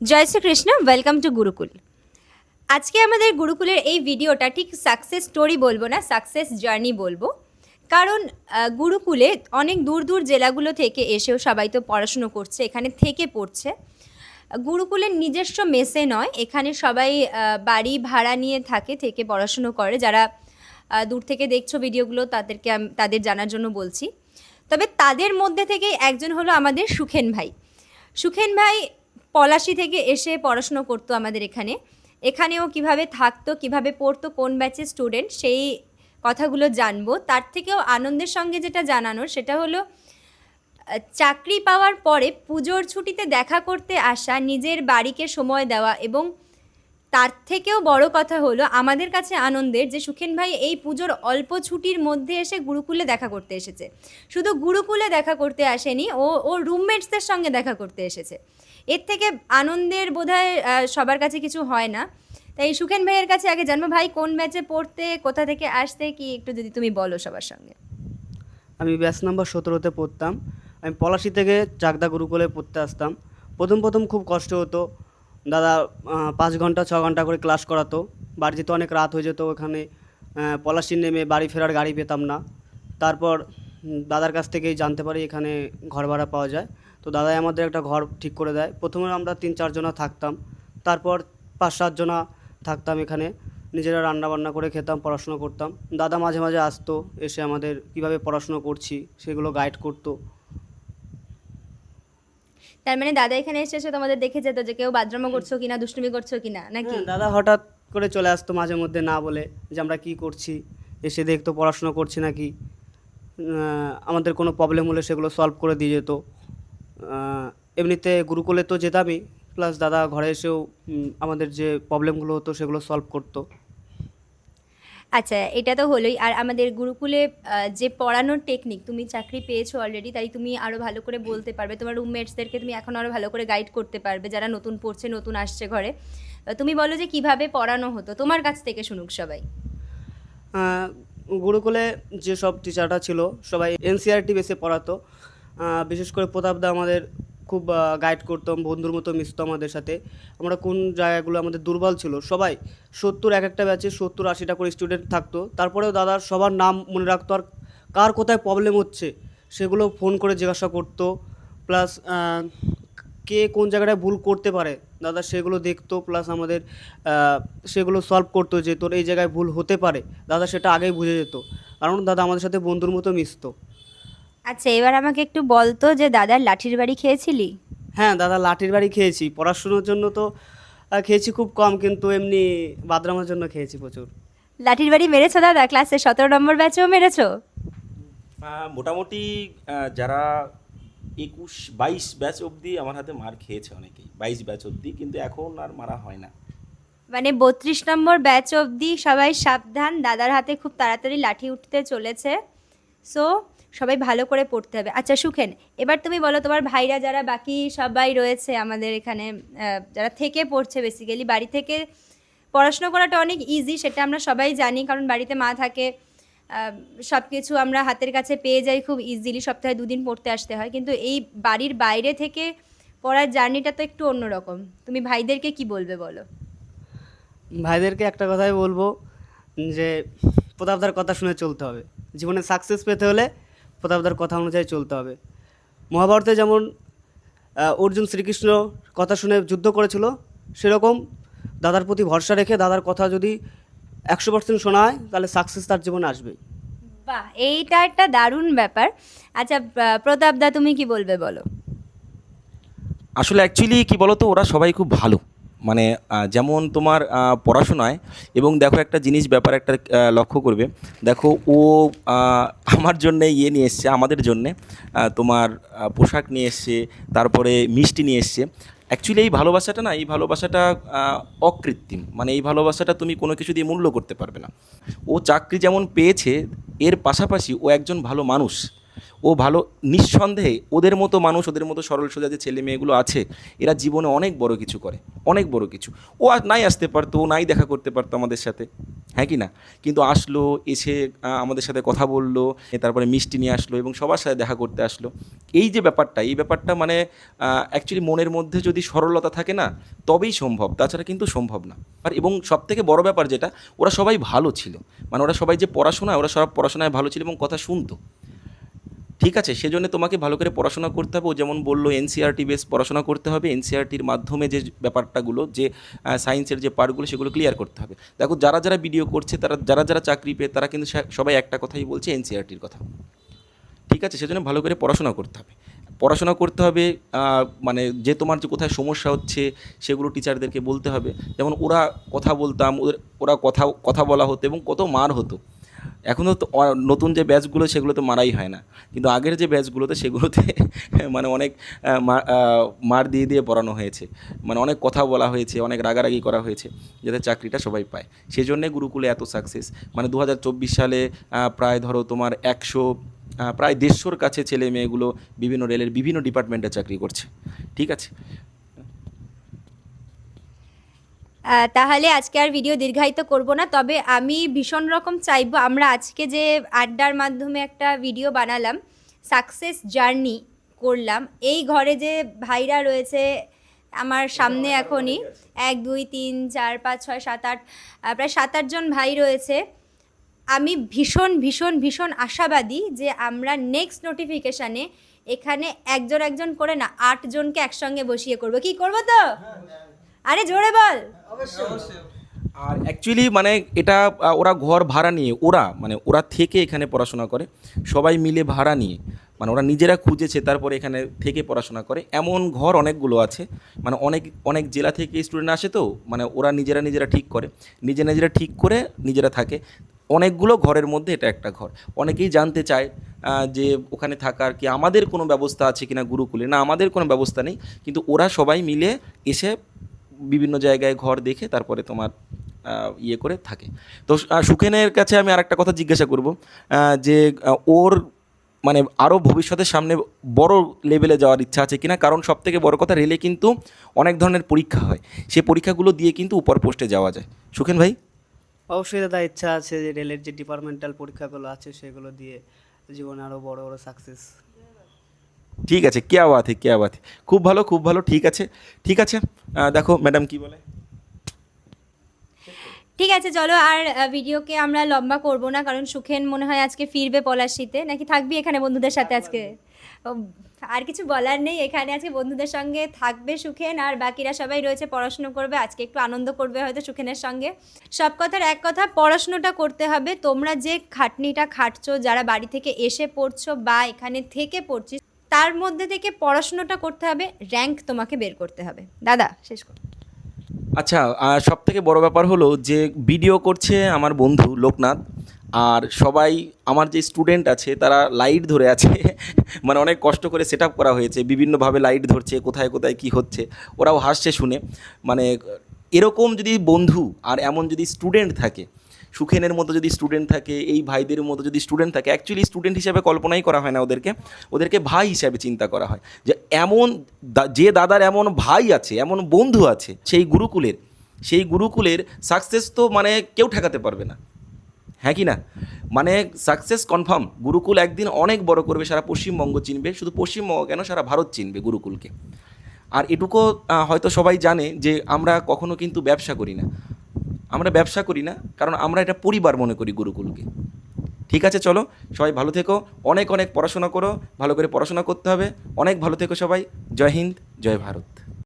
Joy Shrikrishna welcome to Gurukul আজকে আমাদের গুরুকুলের এই ভিডিওটা ঠিক সাকসেস স্টোরি বলব না সাকসেস জার্নি বলব। কারণ গুরুকুলে অনেক দূর দূর জেলাগুলো থেকে এসেও সবাই তো পড়াশুনো করছে, এখানে থেকে পড়ছে। গুরুকুলের নিজস্ব মেসে নয়, এখানে সবাই বাড়ি ভাড়া নিয়ে থাকে, থেকে পড়াশুনো করে। যারা দূর থেকে দেখছ ভিডিওগুলো, তাদেরকে তাদের জানার জন্য বলছি। তবে তাদের মধ্যে থেকে একজন হলো আমাদের সুখেন ভাই। সুখেন ভাই পলাশি থেকে এসে পড়াশুনো করতো আমাদের এখানে। এখানেও কীভাবে থাকতো, কীভাবে পড়তো, কোন ব্যাচের স্টুডেন্ট সেই কথাগুলো জানব। তার থেকেও আনন্দের সঙ্গে যেটা জানানোর, সেটা হলো চাকরি পাওয়ার পরে পুজোর ছুটিতে দেখা করতে আসা, নিজের বাড়িকে সময় দেওয়া এবং তার থেকেও বড় কথা হলো, আমাদের কাছে আনন্দের যে সুখেন ভাই এই পুজোর অল্প ছুটির মধ্যে এসে গুরুকুলে দেখা করতে এসেছে। শুধু গুরুকুলে দেখা করতে আসেনি, ও ও রুমমেটসদের সঙ্গে দেখা করতে এসেছে। এর থেকে আনন্দের বোধহয় সবার কাছে কিছু হয় না। তাই সুখেন ভাইয়ের কাছে আগে জানব, ভাই কোন ব্যাচে পড়তে, কোথা থেকে আসতে, কি একটু যদি তুমি বলো সবার সঙ্গে। আমি ব্যাচ নাম্বার সতেরোতে পড়তাম। আমি পলাশি থেকে চাকদা গুরুকুলে পড়তে আসতাম। প্রথম প্রথম খুব কষ্ট হতো। দাদা পাঁচ ঘণ্টা, ছ ঘণ্টা করে ক্লাস করাতো। বাড়ি যেতে অনেক রাত হয়ে যেত ওখানে। পলাশি নেমে বাড়ি ফেরার গাড়ি পেতাম না। তারপর দাদার কাছ থেকেই জানতে পারি এখানে ঘর ভাড়া পাওয়া যায়। তো দাদাই আমাদের একটা ঘর ঠিক করে দেয়। প্রথমে আমরা তিন চারজনা থাকতাম। তারপর পাঁচ সাতজনা থাকতাম এখানে। নিজেরা রান্না বান্না করে খেতাম পড়াশুনো করতাম। দাদা মাঝে মাঝে আসতো এসে আমাদের কীভাবে পড়াশুনো করছি সেগুলো গাইড করতো। তার মানে দাদা এখানে এসে এসে তোমাদের দেখে যেত যে কেউ বাথরুমও করছ কিনা দুষ্টুমি করছ কিনা নাকি? হ্যাঁ, দাদা হঠাৎ করে চলে আসতো মাঝে মধ্যে না বলে যে আমরা কি করছি এসে দেখতো পড়াশুনো করছি নাকি। আমাদের কোনো প্রবলেম হলে সেগুলো সলভ করে দিয়ে যেত। এমনিতে গুরুকুলে তো যেতামই প্লাস দাদা ঘরে এসেও আমাদের যে প্রবলেমগুলো হতো সেগুলো সলভ করতো। আচ্ছা এটা তো হলোই। আর আমাদের গুরুকুলে যে পড়ানোর টেকনিক তুমি চাকরি পেয়েছ অলরেডি তাই তুমি আরও ভালো করে বলতে পারবে। তোমার রুমমেটসদেরকে তুমি এখন আরও ভালো করে গাইড করতে পারবে যারা নতুন পড়ছে নতুন আসছে ঘরে। তুমি বলো যে কীভাবে পড়ানো হতো? তোমার কাছ থেকে শুনুক সবাই। গুরুকুলে যেসব টিচাররা ছিল, সবাই এনসিআরটি বেসে পড়াতো। বিশেষ করে প্রতাপদা আমাদের খুব গাইড করতাম বন্ধুর মতো মিশতো আমাদের সাথে। আমরা কোন জায়গাগুলো আমাদের দুর্বল ছিল, সবাই সত্তর, এক একটা ব্যাচে সত্তর, আশিটা করে স্টুডেন্ট থাকতো। তারপরেও দাদার সবার নাম মনে রাখতো, আর কার কোথায় প্রবলেম হচ্ছে? সেগুলো ফোন করে জিজ্ঞাসা করতো। প্লাস কে কোন জায়গাটায় ভুল করতে পারে? দাদা সেগুলো দেখতো প্লাস আমাদের সেগুলো সলভ করতো যে তোর এই জায়গায় ভুল হতে পারে। দাদা সেটা আগেই বুঝে যেত। কারণ দাদা আমাদের সাথে বন্ধুর মতো মিশতো। আচ্ছা এবার আমাকে একটু বলতো যে দাদার লাঠির বাড়ি খেয়েছিলি? হ্যাঁ দাদা লাঠির বাড়ি খেয়েছি। পড়াশুনোর জন্য তো খেয়েছি খুব কম কিন্তু এমনি বাদরামের জন্য খেয়েছি প্রচুর। লাঠির বাড়ি মেরেছো দাদা? ক্লাসে সতেরো নম্বর ব্যাচেও মেরেছো? মোটামুটি যারা একুশ, বাইশ ব্যাচ অবধি আমার হাতে মার খেয়েছে অনেকেই। বাইশ ব্যাচ অবধি, কিন্তু এখন আর মারা হয় না। মানে বত্রিশ নম্বর ব্যাচ অবধি সবাই সাবধান, দাদার হাতে খুব তাড়াতাড়ি লাঠি উঠতে চলেছে। সো সবাই ভালো করে পড়তে হবে। আচ্ছা সুখেন, এবার তুমি বলো তোমার ভাইরা যারা বাকি সবাই রয়েছে আমাদের এখানে যারা থেকে পড়ছে বেসিক্যালি বাড়ি থেকে পড়াশোনা করাটা অনেক ইজি সেটা আমরা সবাই জানি, কারণ বাড়িতে মা থাকে। সব কিছু আমরা হাতের কাছে পেয়ে যাই খুব ইজিলি সপ্তাহে দুদিন পড়তে আসতে হয়। কিন্তু এই বাড়ির বাইরে থেকে পড়ার জার্নিটা তো একটু অন্যরকম। তুমি ভাইদেরকে কি বলবে বলো? ভাইদেরকে একটা কথাই বলব, যে প্রতাপদার কথা শুনে চলতে হবে। জীবনে সাকসেস পেতে হলে প্রতাপদার কথা অনুযায়ী চলতে হবে। মহাভারতে যেমন অর্জুন শ্রীকৃষ্ণ কথা শুনে যুদ্ধ করেছিল, সেরকম দাদার প্রতি ভরসা রেখে দাদার কথা যদি একশো পার্সেন্ট শোনা হয় তাহলে সাকসেস তার জীবনে আসবেই। বাহ এইটা একটা দারুণ ব্যাপার। আচ্ছা প্রতাপ দা তুমি কি বলবে বলো? আসলে অ্যাকচুয়ালি কি বলতো ওরা সবাই খুব ভালো। মানে যেমন তোমার পড়াশোনায় এবং দেখো একটা জিনিস ব্যাপার একটা লক্ষ্য করবে। দেখো ও আমার জন্যে ইয়ে নিয়ে এসছে আমাদের জন্যে তোমার পোশাক নিয়ে এসছে তারপরে মিষ্টি নিয়ে এসছে। অ্যাকচুয়ালি এই ভালোবাসাটা না, এই ভালোবাসাটা অকৃত্রিম। মানে এই ভালোবাসাটা তুমি কোনো কিছু দিয়ে মূল্য করতে পারবে না। ও চাকরি যেমন পেয়েছে, এর পাশাপাশি ও একজন ভালো মানুষ। ও ভালো, নিঃসন্দেহে ওদের মতো মানুষ, ওদের মতো সরল সোজা যে ছেলে মেয়েগুলো আছে, এরা জীবনে অনেক বড় কিছু করে। অনেক বড় কিছু। ও আর নাই আসতে পারতো, ও নাই দেখা করতে পারতো আমাদের সাথে। হ্যাঁ কি না? কিন্তু আসলো, এসে আমাদের সাথে কথা বলল তারপরে মিষ্টি নিয়ে আসলো এবং সবার সাথে দেখা করতে আসলো। এই যে ব্যাপারটা, এই ব্যাপারটা মানে অ্যাকচুয়ালি মনের মধ্যে যদি সরলতা থাকে না, তবেই সম্ভব, তাছাড়া কিন্তু সম্ভব না। আর এবং সব থেকে বড় ব্যাপার যেটা, ওরা সবাই ভালো ছিল। মানে ওরা সবাই যে পড়াশোনায়, ওরা সব পড়াশোনায় ভালো ছিল এবং কথা শুনতো। ঠিক আছে, সেজন্য তোমাকে ভালো করে পড়াশোনা করতে হবে। ও যেমন বলল এনসিআরটি বেস পড়াশোনা করতে হবে। এনসিআরটির মাধ্যমে যে ব্যাপারটাগুলো, যে সায়েন্সের যে পার্টগুলো সেগুলো ক্লিয়ার করতে হবে। দেখো, যারা যারা ভিডিও করছে, তারা, যারা যারা চাকরি পেয়ে, তারা কিন্তু সবাই একটা কথাই বলছে এনসিআরটির কথা। ঠিক আছে, সেজন্য ভালো করে পড়াশোনা করতে হবে। পড়াশোনা করতে হবে মানে যে তোমার যে কোথায় সমস্যা হচ্ছে, সেগুলো টিচারদেরকে বলতে হবে। যেমন ওরা কথা বলতাম, ওদের, ওরা কথা কথা বলা হতো এবং কত মার হতো। এখনও তো নতুন যে ব্যাচগুলো, সেগুলো তো মারাই হয় না। কিন্তু আগের যে ব্যাচগুলোতে, সেগুলোতে মানে অনেক মার দিয়ে দিয়ে পড়ানো হয়েছে। মানে অনেক কথা বলা হয়েছে, অনেক রাগারাগি করা হয়েছে, যাতে চাকরিটা সবাই পায়। সেই জন্যে গুরুকুলে এত সাকসেস মানে দু হাজার চব্বিশ সালে প্রায় ধরো তোমার একশো প্রায় দেড়শোর কাছে ছেলে মেয়েগুলো বিভিন্ন রেলের বিভিন্ন ডিপার্টমেন্টে চাকরি করছে। ঠিক আছে? তাহলে আজকে আর ভিডিও দীর্ঘায়িত করব না, তবে আমি ভীষণ রকম চাইব, আমরা আজকে যে আড্ডার মাধ্যমে একটা ভিডিও বানালাম সাকসেস জার্নি করলাম, এই ঘরে যে ভাইরা রয়েছে আমার সামনে এখনই, এক, দুই, তিন, চার, পাঁচ, ছয়, সাত, আট প্রায় সাত আটজন ভাই রয়েছে, আমি ভীষণ ভীষণ ভীষণ আশাবাদী যে আমরা নেক্সট নোটিফিকেশানে এখানে একজন একজন করে না আটজনকে একসঙ্গে বসিয়ে করব, কি করব তো? আরে জোরে বল। আর অ্যাকচুয়ালি মানে এটা ওরা ঘর ভাড়া নিয়ে, ওরা মানে ওরা থেকে এখানে পড়াশোনা করে, সবাই মিলে ভাড়া নিয়ে মানে ওরা নিজেরা খুঁজেছে, তারপরে এখানে থেকে পড়াশোনা করে। এমন ঘর অনেকগুলো আছে মানে অনেক অনেক জেলা থেকে স্টুডেন্ট আসে তো মানে ওরা নিজেরা নিজেরা ঠিক করে, নিজে নিজেরা ঠিক করে নিজেরা থাকে। অনেকগুলো ঘরের মধ্যে এটা একটা ঘর। অনেকেই জানতে চায় যে ওখানে থাকার কি আমাদের কোনো ব্যবস্থা আছে কিনা গুরুকুলে? না, আমাদের কোনো ব্যবস্থা নেই, কিন্তু ওরা সবাই মিলে এসে বিভিন্ন জায়গায় ঘর দেখে তারপরে তোমার ইয়ে করে থাকে। তো সুখেনের কাছে আমি আরেকটা কথা জিজ্ঞাসা করব যে ওর মানে আরও ভবিষ্যতের সামনে বড় লেভেলে যাওয়ার ইচ্ছা আছে কিনা? কারণ সব থেকে বড় কথা রেলে কিন্তু অনেক ধরনের পরীক্ষা হয়। সেই পরীক্ষাগুলো দিয়ে কিন্তু উপর পোস্টে যাওয়া যায়। সুখেন ভাই? অবশ্যই দাদা, ইচ্ছা আছে যে রেলের যে ডিপার্টমেন্টাল পরীক্ষাগুলো আছে, সেগুলো দিয়ে জীবনে আরও বড় বড় সাকসেস ঠিক আছে কে বাত কে বাত খুব ভালো খুব ভালো, ঠিক আছে ঠিক আছে। দেখো ম্যাডাম কি বলে? ঠিক আছে, চলো, আর ভিডিওকে আমরা লম্বা করব না, কারণ সুখেন মনে হয় আজকে ফিরবে পলাশিতে। নাকি থাকবি এখানে বন্ধুদের সাথে আজকে? আর কিছু বলার নেই, এখানে আজকে বন্ধুদের সঙ্গে থাকবে সুখেন, আর বাকিরা সবাই রয়েছে, পড়াশুনো করবে, আজকে একটু আনন্দ করবে হয়তো সুখেনের সঙ্গে। সব কথার এক কথা, পড়াশুনোটা করতে হবে। তোমরা যে খাটনিটা খাটছো, যারা বাড়ি থেকে এসে পড়ছো বা এখানে থেকে পড়ছিস তার মধ্যে থেকে পড়াশোনাটা করতে হবে র্যাঙ্ক তোমাকে বের করতে হবে। দাদা, শেষ কর। আচ্ছা সব থেকে বড় ব্যাপার হলো যে ভিডিও করছে আমার বন্ধু লোকনাথ, আর সবাই আমার যে স্টুডেন্ট আছে তারা লাইট ধরে আছে মানে অনেক কষ্ট করে সেট করা হয়েছে, বিভিন্নভাবে লাইট ধরছে, কোথায় কোথায় কি হচ্ছে, ওরাও হাসছে শুনে। মানে এরকম যদি বন্ধু আর এমন যদি স্টুডেন্ট থাকে সুখেনের মতো যদি স্টুডেন্ট থাকে, এই ভাইদের মতো যদি স্টুডেন্ট থাকে অ্যাকচুয়ালি স্টুডেন্ট হিসাবে কল্পনাই করা হয় না ওদেরকে। ওদেরকে ভাই হিসাবে চিন্তা করা হয়। যে এমন যে দাদার এমন ভাই আছে, এমন বন্ধু আছে, সেই গুরুকুলের সেই গুরুকুলের সাকসেস তো মানে কেউ ঠেকাতে পারবে না। হ্যাঁ কি না? মানে সাকসেস কনফার্ম গুরুকুল একদিন অনেক বড় করবে, সারা পশ্চিমবঙ্গ চিনবে। শুধু পশ্চিমবঙ্গ কেন, সারা ভারত চিনবে গুরুকুলকে। আর এটুকু হয়তো সবাই জানে যে আমরা কখনো কিন্তু ব্যবসা করি না। আমরা ব্যবসা করি না, কারণ আমরা এটা পরিবার মনে করি গুরুকুলকে। ঠিক আছে, চলো, সবাই ভালো থেকো। অনেক অনেক পড়াশোনা করো, ভালো করে পড়াশোনা করতে হবে। অনেক ভালো থেকো সবাই। জয় হিন্দ, জয় ভারত।